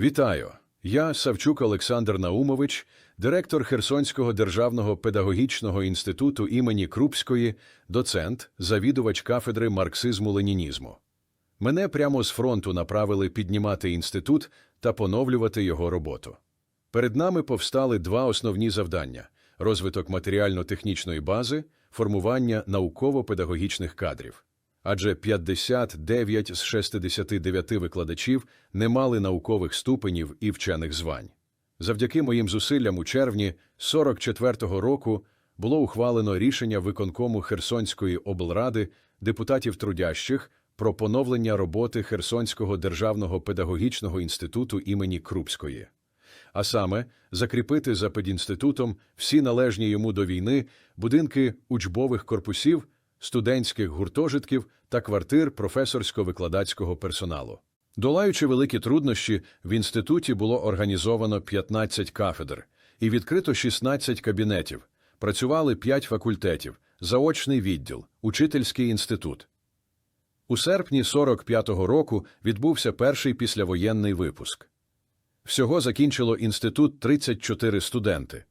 Вітаю! Я Савчук Олександр Наумович, директор Херсонського державного педагогічного інституту імені Крупської, доцент, завідувач кафедри марксизму-ленінізму. Мене прямо з фронту направили піднімати інститут та поновлювати його роботу. Перед нами повстали два основні завдання – розвиток матеріально-технічної бази, формування науково-педагогічних кадрів. Адже 59 з 69 викладачів не мали наукових ступенів і вчених звань. Завдяки моїм зусиллям у червні 44-го року було ухвалено рішення виконкому Херсонської облради депутатів трудящих про поновлення роботи Херсонського державного педагогічного інституту імені Крупської. А саме закріпити за педінститутом всі належні йому до війни будинки учбових корпусів, студентських гуртожитків та квартир професорсько-викладацького персоналу. Долаючи великі труднощі, в інституті було організовано 15 кафедр і відкрито 16 кабінетів, працювали 5 факультетів, заочний відділ, учительський інститут. У серпні 45-го року відбувся перший післявоєнний випуск. Всього закінчило інститут 34 студенти.